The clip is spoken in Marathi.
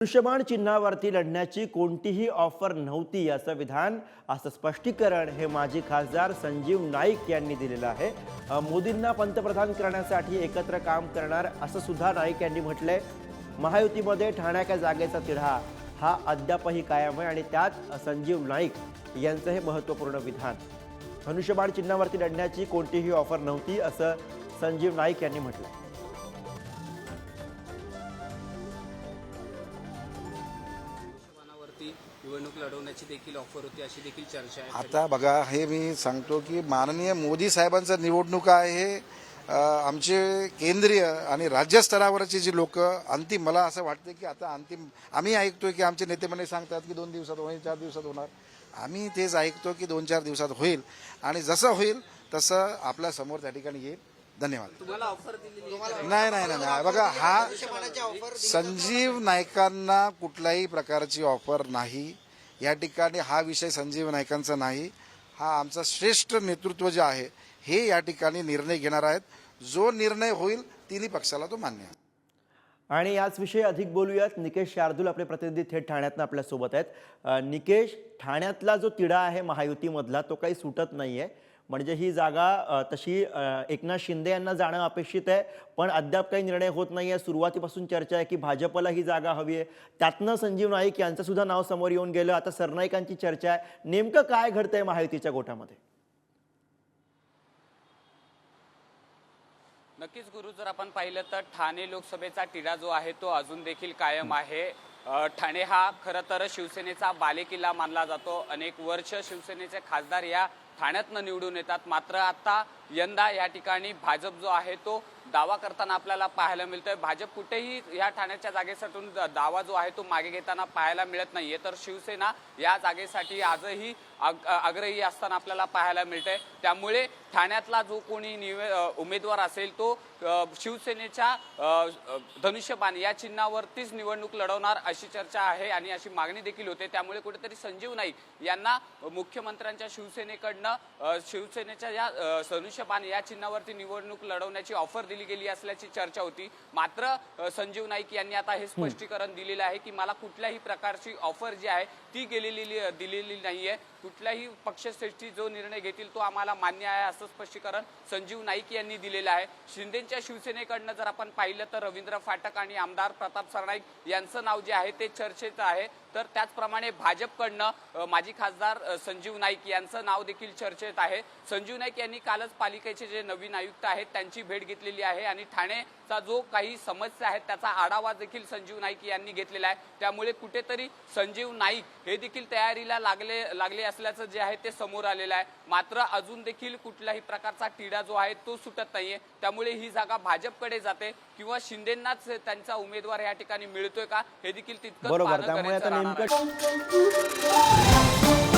दृश्यमान चिन्हावरती लढण्याची कोणतीही ऑफर नव्हती असं विधान असं स्पष्टीकरण हे माजी खासदार संजीव नाईक यांनी दिलेलं आहे. मोदींना पंतप्रधान करण्यासाठी एकत्र काम करणार असं सुद्धा नाईक यांनी म्हटलंय. महायुतीमध्ये ठाण्याच्या जागेचा तिढा हा अद्यापही कायम आहे आणि त्यात संजीव नाईक यांचं हे महत्त्वपूर्ण विधान. धनुष्यबाण चिन्हावरती लढण्याची कोणतीही ऑफर नव्हती असं संजीव नाईक यांनी म्हटलं धनुष्यबाणावरती निवडणूक लढवण्याची देखील ऑफर होती अशी देखील चर्चा आहे. आता बघा हे मी सांगतो की माननीय मोदी साहेबांचं निवडणुका आहे आमचे केंद्रीय आणि राज्यस्तरावरचे जे लोक अंतिम मला असं वाटतं की आता अंतिम आम्ही ऐकतोय की आमचे नेते मंडळी सांगतात की दोन दिवसात होईल चार दिवसात होणार. आम्ही तेच ऐकतो की दोन चार दिवसात होईल. आणि जसं होईल तसं आपल्यासमोर त्या ठिकाणी येईल. धन्यवाद. तुम्हाला ऑफर दिलेली आहे. नाही नाही नाही नाही. बघा हा संजीव नाईकांना कुठल्याही प्रकारची ऑफर नाही. या ठिकाणी हा विषय संजीव नाईकांचा नाही. हा आमचा श्रेष्ठ नेतृत्व जे आहे हे या ठिकाणी निर्णय घेणार आहेत. जो निर्णय होईल तिन्ही पक्षाला तो मान्य आहे. आणि याच विषयी अधिक बोलूयात. निकेश शार्दूल आपले प्रतिनिधी थेट ठाण्यातनं आपल्यासोबत आहेत. निकेश ठाण्यातला जो तिढा आहे महायुतीमधला तो काही सुटत नाहीये. म्हणजे ही जागा तशी एकनाथ शिंदे यांना जाणं अपेक्षित आहे. पण अद्याप काही निर्णय होत नाहीये. सुरुवातीपासून चर्चा आहे की भाजपला ही जागा हवी आहे. त्यातनं संजीव नाईक यांचं सुद्धा नाव समोर येऊन गेलं. आता सरनाईकांची चर्चा आहे. नेमकं काय घडतंय महायुतीच्या गोठ्यामध्ये नक्कीच गुरु जर आपण पाहिलं तर ठाणे लोकसभेचा तिढा जो आहे तो अजून देखील कायम आहे. ठाणे हा खरं तर शिवसेनेचा बालेकिल्ला मानला जातो. अनेक वर्ष शिवसेनेचे खासदार या ठाण्यातनं निवडून येतात. मात्र आता यंदा या ठिकाणी भाजप जो आहे तो दावा करताना आपल्याला पाहायला मिळतोय. भाजप कुठेही या ठाण्याच्या जागेसाठी दावा जो आहे तो मागे घेताना पाहायला मिळत नाहीये. तर शिवसेना या जागेसाठी आजही आग- आग्रही असताना आपल्याला पाहायला मिळतंय. त्यामुळे ठाण्यातला जो कोणी निवे उमेदवार असेल तो शिवसेनेच्या धनुष्यबाण या चिन्हावरतीच निवडणूक लढवणार अशी चर्चा आहे आणि अशी मागणी देखील होते. त्यामुळे कुठेतरी संजीव नाईक यांना मुख्यमंत्र्यांच्या शिवसेनेकडनं शिवसेनेच्या या धनुष्यबाण या चिन्हावरती निवडणूक लढवण्याची ऑफर दिली गेली असल्याची चर्चा होती. मात्र संजीव नाईक यांनी आता हे स्पष्टीकरण दिलेलं आहे की मला कुठल्याही प्रकारची ऑफर जी आहे ती गेलेली दिलेली नाहीये. कुठल्याही पक्षश्रेष्ठी जो निर्णय घेतील तो आम्हाला मान्य आहे असं स्पष्टीकरण संजीव नाईक यांनी दिलेलं आहे. शिंदेच्या शिवसेनेकडनं जर आपण पाहिलं तर रवींद्र फाटक आणि आमदार प्रताप सरनाईक यांचं नाव जे आहे ते चर्चेचं आहे. तर त्याचप्रमाणे भाजपकडनं माजी खासदार संजीव नाईक यांचं नाव देखील चर्चेत आहे. संजीव नाईक यांनी कालच पालिकेचे जे नवीन आयुक्त आहेत त्यांची भेट घेतलेली आहे आणि ठाणेचा जो काही समस्या आहेत त्याचा आढावा देखील संजीव नाईक यांनी घेतलेला आहे. त्यामुळे कुठेतरी संजीव नाईक हे देखील तयारीला लागले लागले असल्याचं जे आहे ते समोर आलेलं आहे. मात्र अजून देखील कुठल्याही प्रकारचा तिढा जो आहे तो सुटत नाहीये. त्यामुळे ही जागा भाजपकडे जाते किंवा शिंदेनाच त्यांचा उमेदवार या ठिकाणी मिळतोय का हे देखील तितकंच बरोबर पाहणं त्यामुळे गरजेचं आता राहणार आहे. नेमकं